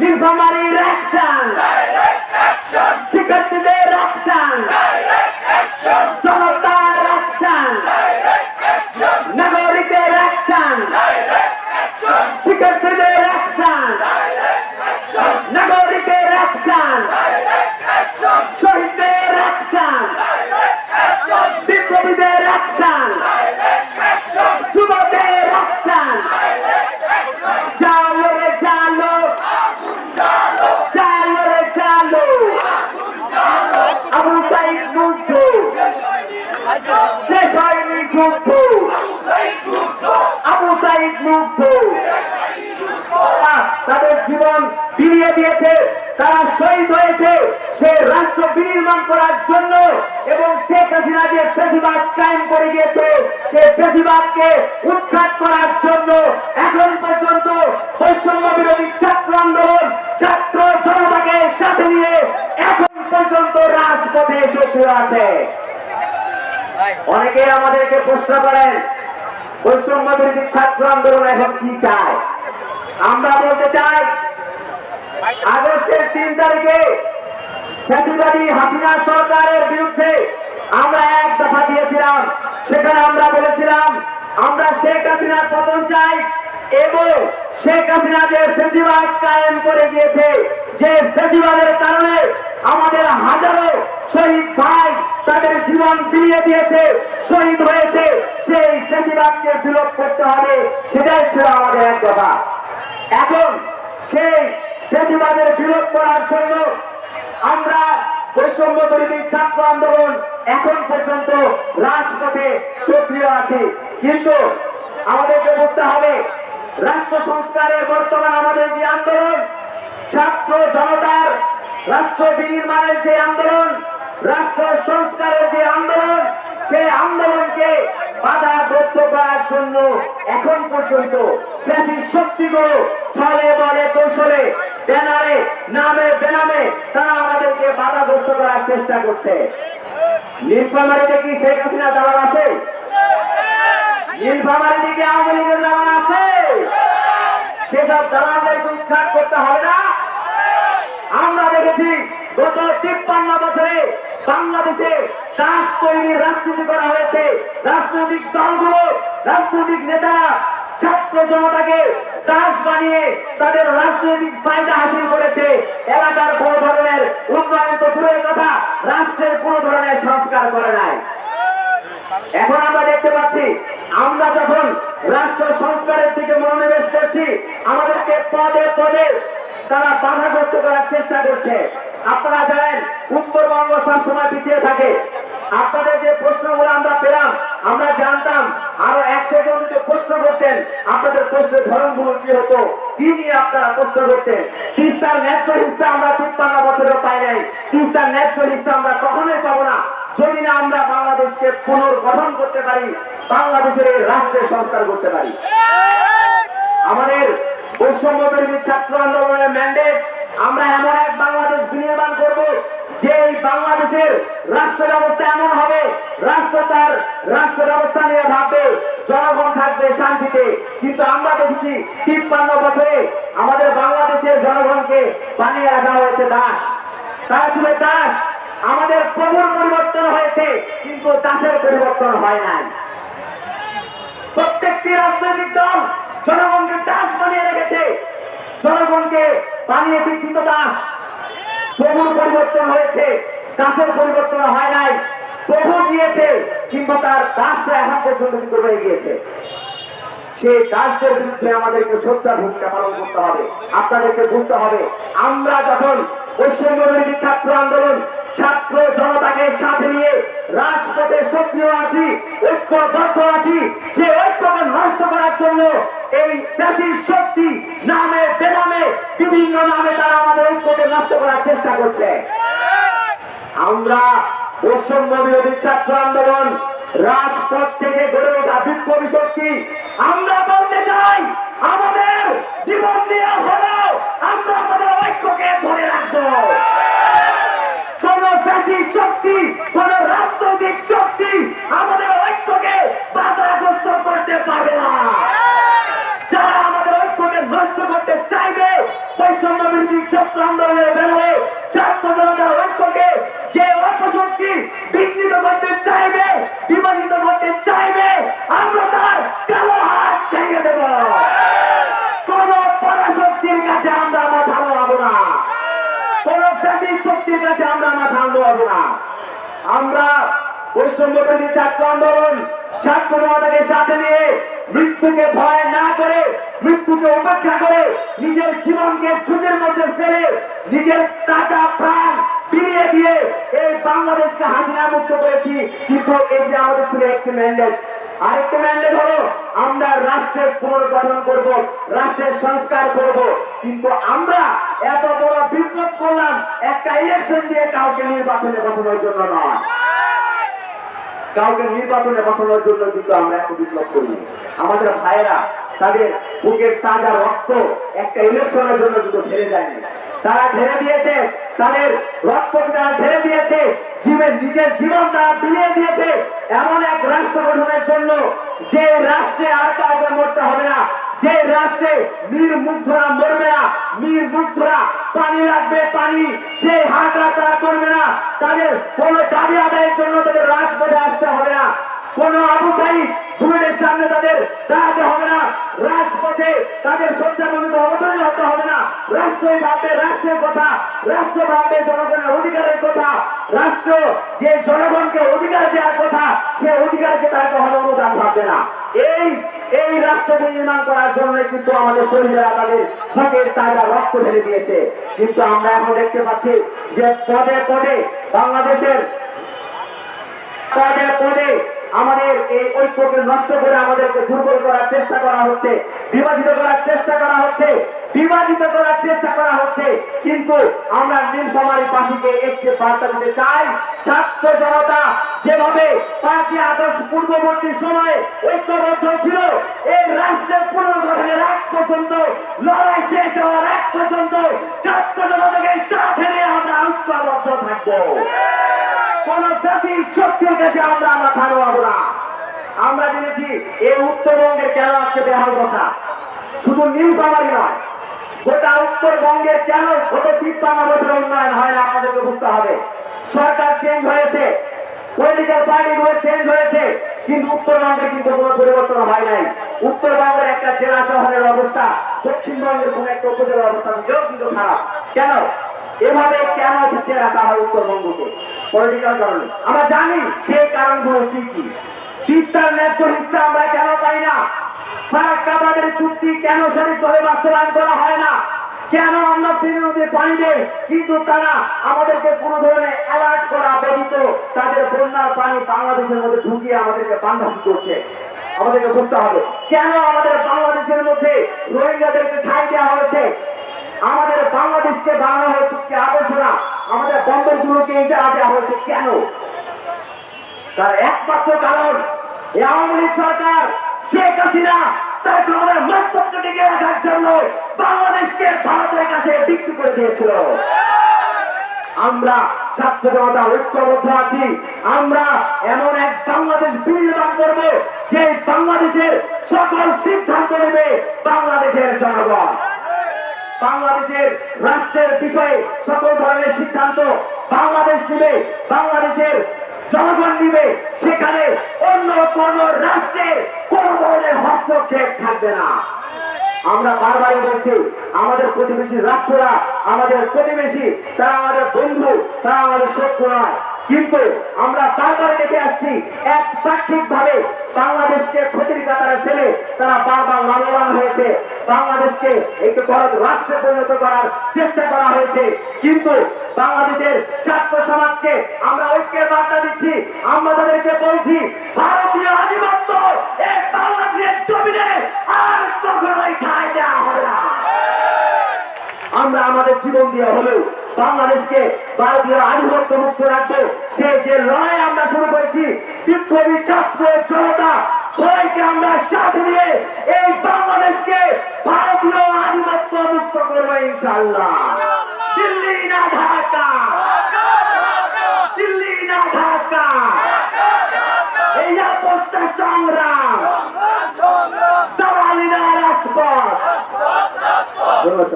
নীলফামারীর অ্যাকশন শিক্ষার্থীদের অ্যাকশন জনতার অ্যাকশন নাগরিকের অ্যাকশন শিক্ষার্থীদের অ্যাকশন নাগরিকের অ্যাকশন শহীদদের অ্যাকশন বিপ্লবীদের অ্যাকশন যুবকদের অ্যাকশন চালো রে চালো চালো রে চালো আবু সাইদ মুগ্ধ শেষ হয়নি যুদ্ধ। আবু সাইদ মুগ্ধ। তাদের জীবন বিলিয়ে দিয়েছে, তারা শহীদ হয়েছে। সে রাষ্ট্র বিনির্মাণ করার জন্য এবং শেখ হাসিনা যে প্রতিবাদ কায়েম করে গিয়েছে সে প্রতিবাদকে উৎখাত করার জন্য এখন পর্যন্ত বৈষম্য বিরোধী ছাত্র আন্দোলন, ছাত্র জনতাকে সাথে নিয়ে এখন পর্যন্ত রাজপথে সক্রিয় আছে। অনেকে আমাদেরকে প্রশ্ন করেন বৈষম্য ছাত্র আন্দোলন এখন কি চায়? আমরা বলতে চাই, আগস্টের তিন তারিখে সরকারের বিরুদ্ধে আমরা এক দফা দিয়েছিলাম। সেখানে আমরা বলেছিলাম, আমরা শেখ হাসিনার পতন চাই এবং শেখ হাসিনা যে ফেসিবাদ কায়েম করে গিয়েছে, যে ফেসিবাদের কারণে আমাদের হাজারো শহীদ ভাই তাদের জীবন বিলিয়ে দিয়েছে, শহীদ হয়েছে। সেই ফেসিবাদকে বিলোপ করতে হবে, সেটাই ছিল আমাদের এক কথা। এখন সেই প্রতিবাদের বিরোধ করার জন্য আমরা বৈষম্য বিরোধী ছাত্র আন্দোলন এখন পর্যন্ত রাজপথে সক্রিয় আছি। কিন্তু আমাদেরকে বুঝতে হবে, রাষ্ট্র সংস্কারের বর্তমান আমাদের যে আন্দোলন, ছাত্র জনতার রাষ্ট্র বিনির্মাণের যে আন্দোলন রাষ্ট্র সংস্কারের যে আন্দোলন, সেই আন্দোলনকে বাধাগ্রস্ত করার জন্য এখন পর্যন্ত শক্তিগুলো ছলে বলে কৌশলে, ব্যানারে, নামে বেনামে তারা আমাদেরকে বাধাগ্রস্ত করার চেষ্টা করছে। নীলফামারিতে কি শেখ হাসিনা দালাল আছে? নীলফামারিতে কি আওয়ামী লীগের দালাল আছে? সেসব দালালদেরকে উৎখাত করতে হবে না আমরা দেখেছি গত তিপ্পান্ন বছরে বাংলাদেশে দাস তৈরির রাজনীতি করা হয়েছে। রাজনৈতিক দলগুলো, রাজনৈতিক নেতারা ছাত্র জনতাকে দাস বানিয়ে তাদের রাজনৈতিক ফায়দা হাসিল করেছে। এলাকার কোন ধরনের উন্নয়ন তো দূরের কথা, রাষ্ট্রের কোন ধরনের সংস্কার করে নাই। এখন আমরা দেখতে পাচ্ছি, আমরা যখন রাষ্ট্র সংস্কারের দিকে মনোনিবেশ করছি, আমাদেরকে পদে পদে তারা বাধাগ্রস্ত করার চেষ্টা করছে। আপনারা জানেন, উত্তরবঙ্গ সবসময় পিছিয়ে থাকে। আপনাদের যে প্রশ্নগুলো আমরা পেলাম, আমরা জানতাম, আরও একশো জন যদি প্রশ্ন করতেন, আপনাদের প্রশ্নের ধরনগুলো কি হতো, কি নিয়ে আপনারা প্রশ্ন করতেন? তিস্তার ন্যায্য হিস্সা আমরা তিপ্পান্ন বছরেও পাই নাই। তিস্তার ন্যায্য হিস্সা আমরা কখনোই পাবো না। যদি না আমরা বাংলাদেশকে পুনর্গঠন করতে পারি, বাংলাদেশের এই রাষ্ট্রের সংস্কার করতে পারি। আমাদের বৈষম্য ছাত্র আন্দোলনের ম্যান্ডেট আমরা এমন এক বাংলাদেশ বিনির্মাণ করব যে এই বাংলাদেশের রাষ্ট্র ব্যবস্থা এমন হবে, রাষ্ট্র তার রাষ্ট্র ব্যবস্থা নিয়ে ভাববে, জনগণ থাকবে শান্তিতে। কিন্তু আমরা দেখছি তিপ্পান্ন বছরে আমাদের বাংলাদেশের জনগণকে বানিয়ে রাখা হয়েছে দাস। তারা ছিল দাস। আমাদের প্রবল পরিবর্তন হয়েছে, কিন্তু দাসের পরিবর্তন হয় নাই। প্রত্যেকটি রাজনৈতিক দল জনগণকে দাস বানিয়ে রেখেছে। জনগণকে বানিয়েছে কিন্তু দাস। প্রভুর পরিবর্তন হয়েছে, দাসের পরিবর্তন হয় নাই। প্রভু দিয়েছে, কিংবা তার দাসরা এখন পর্যন্ত কিন্তু রয়ে গিয়েছে সেই দাসদের বিরুদ্ধে আমাদেরকে সোচ্চার ভূমিকা পালন করতে হবে। আপনাদেরকে বুঝতে হবে, আমরা যখন পশ্চিমবঙ্গের ছাত্র আন্দোলন ছাত্র জনতাকে সাথে নিয়ে রাজপথে সক্রিয় আছি, ঐক্যবদ্ধ আছি। যে ঐক্যকে নষ্ট করার জন্য এই জাতির শক্তি নামে, বেনামে, বিভিন্ন নামে তারা আমাদের ঐক্যকে নষ্ট করার চেষ্টা করছে। আমরা বৈষম্য বিরোধী ছাত্র আন্দোলন রাজপথ থেকে গড়ে ওঠা বিপ্লবী শক্তি আমরা বলতে চাই আমাদের জীবন দিয়ে হলেও আমরা আমাদের ঐক্যকে ধরে রাখব কোন ব্যাচী শক্তি কোন রাজনৈতিক শক্তি আমাদের ঐক্যকে বাধাগ্রস্ত করতে পারবে না। যারা আমাদের ঐক্যকে নষ্ট করতে চাইবে ঐক্যকে যে করতে চাইবে, বিভাজিত করতে চাইবে, আমরা তার কালো হাত ভেঙে দেব। কোন পরাশক্তির কাছে আমরা মাথা নোয়াবো না। কোন জাতির শক্তির কাছে আমরা মাথা আমরা বৈষম্যবাদী ছাত্র আন্দোলন, ছাত্র জনতাকে সাথে নিয়ে মৃত্যুকে ভয় না করে, মৃত্যুকে উপেক্ষা করে নিজের জীবনকে ঝুঁকির মধ্যে ফেলে নিজের তাজা প্রাণ বিলিয়ে দিয়ে এই বাংলাদেশকে হাসিনা মুক্ত করেছি। কিন্তু যে আমাদের ছিল একটি ম্যান্ডেট আরেকটি ম্যান্ডেট হলো আমরা রাষ্ট্রের পুনর্গঠন করব, রাষ্ট্রের সংস্কার করব। কিন্তু আমরা এত বড় বিপ্লব করলাম, একটা ইলেকশন দিয়ে কাউকে নির্বাচনে বসানোর জন্য নয়। কাউকে নির্বাচনে বসানোর জন্য কিন্তু আমরা এত বিপ্লব করি আমাদের ভাইয়েরা, তাদের বুকের তাজা রক্ত একটা ইলেকশনের জন্য কিন্তু ঢেলে যায়নি তারা ঢেলে দিয়েছে, তাদের রক্ত তারা ঢেলে দিয়েছে নিজের জীবন তারা বিলিয়ে দিয়েছে। এমন এক রাষ্ট্র গঠনের জন্য যে রাষ্ট্রে আর কাউকে মরতে হবে না, যে রাষ্ট্রে নির্মুগ্ধরা মরবে না নির্মুগ্ধরা পানি লাগবে, পানি সেই হাতরা তারা করবে না। তাদের কোনো দাবি আদায়ের জন্য তাদের রাজপথে আসতে হবে না। কোন আবু সাইদ সামনে তাদের দাঁড়াতে হবে না। রাজপথে তাদের সজ্জামন্দিত অবতরণ হতে হবে না। রাষ্ট্রই ভাববে, রাষ্ট্রের কথা, রাষ্ট্র ভাববে জনগণের অধিকারের কথা। রাষ্ট্র যে জনগণকে অধিকার দেওয়ার কথা, সে অধিকারকে তারা কখনো অনুদান ভাববে না। এই এই রাষ্ট্রকে নির্মাণ করার জন্য কিন্তু আমাদের আমাদের বুকের তাজা রক্ত ঢেলে দিয়েছে। কিন্তু আমরা এখন দেখতে পাচ্ছি যে পদে পদে বাংলাদেশের পদে পদে আমাদের এই ঐক্যকে নষ্ট করে আমাদেরকে দুর্বল করার চেষ্টা করা হচ্ছে, বিভাজিত করার চেষ্টা করা হচ্ছে। বিভাজিত করার চেষ্টা করা হচ্ছে। কিন্তু আমরা নীলফামারী বাসীকে একটি বার্তা দিতে চাই, ছাত্র জনতা যেভাবে পাঁচই আগস্ট পূর্ববর্তী সময়ে ঐক্যবদ্ধ ছিল, এই রাষ্ট্রের পুনর্গঠনের আগ পর্যন্ত, লড়াই শেষ হওয়ার আগ পর্যন্ত ছাত্র জনতাকে সাথে নিয়ে আমরা ঐক্যবদ্ধ থাকব। কোন জাতির শক্তির কাছে আমরা মাথা নোয়াবো না। আমরা জেনেছি এই উত্তরবঙ্গের কেন আজকে বেহাল দশা। শুধু নীলফামারি নয় গোটা উত্তরবঙ্গের কেন গত তিপ্পান্ন বছরের উন্নয়ন হয় না আপনাদেরকে বুঝতে হবে? সরকার চেঞ্জ হয়েছে পলিটিক্যাল পার্টিগুলো চেঞ্জ হয়েছে, কিন্তু উত্তরবঙ্গে কিন্তু কোনো পরিবর্তন হয় নাই। উত্তরবঙ্গের একটা জেলা শহরের অবস্থা, দক্ষিণবঙ্গের কোন একটা উপজেলার অবস্থা নিজেও কিন্তু খারাপ। কেন? এভাবে কেন পিছিয়ে রাখা হয় উত্তরবঙ্গকে? পলিটিক্যাল কারণে। আমরা জানি সেই কারণগুলো কি কি। তিস্তার ন্যায্য হিস্সা আমরা কেন পাই না? ফারাক্কাবাদের চুক্তি কেন সঠিকভাবে বাস্তবায়ন করা হয় না? কেন আমরা ফিরে নদীর পানি দেয় কিন্তু তারা আমাদেরকে কোনো ধরনের অ্যালার্ট করা ব্যতীত তাদের বন্যার পানি বাংলাদেশের মধ্যে ঢুকিয়ে আমাদেরকে বান্ধাসি করছে। আমাদেরকে বুঝতে হবে। কেন আমাদের বাংলাদেশের মধ্যে রোহিঙ্গাদেরকে ঠাই দেওয়া হয়েছে? আমাদের বাংলাদেশকে বানানো হয়েছে কি আবর্জনা? আমাদের বন্দরগুলোকে ইজারা দেওয়া হয়েছে কেন? তার একমাত্র কারণ আওয়ামী লীগ সরকার, শেখ হাসিনা তার আমাদের মস্তককে টিকে রাখার জন্য বাংলাদেশকে ভারতের কাছে বিক্রি করে দিয়েছিল। আমরা ছাত্র ঐক্যবদ্ধ আছি। আমরা এমন এক বাংলাদেশ বিনির্মাণ করব যে বাংলাদেশের সকল সিদ্ধান্ত নেবে বাংলাদেশের জনগণ। বাংলাদেশের রাষ্ট্রের বিষয়ে সকল ধরনের সিদ্ধান্ত বাংলাদেশ নিবে। বাংলাদেশের জনগণ নিবে সেখানে অন্য কোন রাষ্ট্রের কোন ধরনের হস্তক্ষেপ থাকবে না। আমরা বারবারই বলছি, আমাদের প্রতিবেশী রাষ্ট্ররা, আমাদের প্রতিবেশী, তারা আমাদের বন্ধু, তারা আমাদের শত্রু কিন্তু আমরা বারবার দেখে আসছি এক পাক্ষিক ভাবে বাংলাদেশকে ক্ষতির কাতারে ফেলে তারা বারবার লাভবান হয়েছে। বাংলাদেশকে একটু বড় রাষ্ট্রে পরিণত করার চেষ্টা করা হয়েছে। কিন্তু বাংলাদেশের ছাত্র সমাজকে আমরা ঐক্যের বার্তা দিচ্ছি, আমরা তাদেরকে বলছি ভারতীয় আধিপত্য এই বাংলাদেশের জমিনে আর কখনোই ঠাঁই দেওয়া হবে না আমাদের জীবন দিয়ে হলেও বাংলাদেশকে ভারতীয় আধিপত্য মুক্ত রাখব। সে যে লড়াই আমরা শুরু করেছি, বিপ্লবী ছাত্র জনতা, সবাইকে আমরা সাথে নিয়ে এই বাংলাদেশকে ভারতীয় আধিপত্য মুক্ত করব ইনশাল্লাহ দিল্লি না ঢাকা। দিল্লি না ঢাকা। এই আপোষটা সংগ্রাম। দালালি না ধন্যবাদ।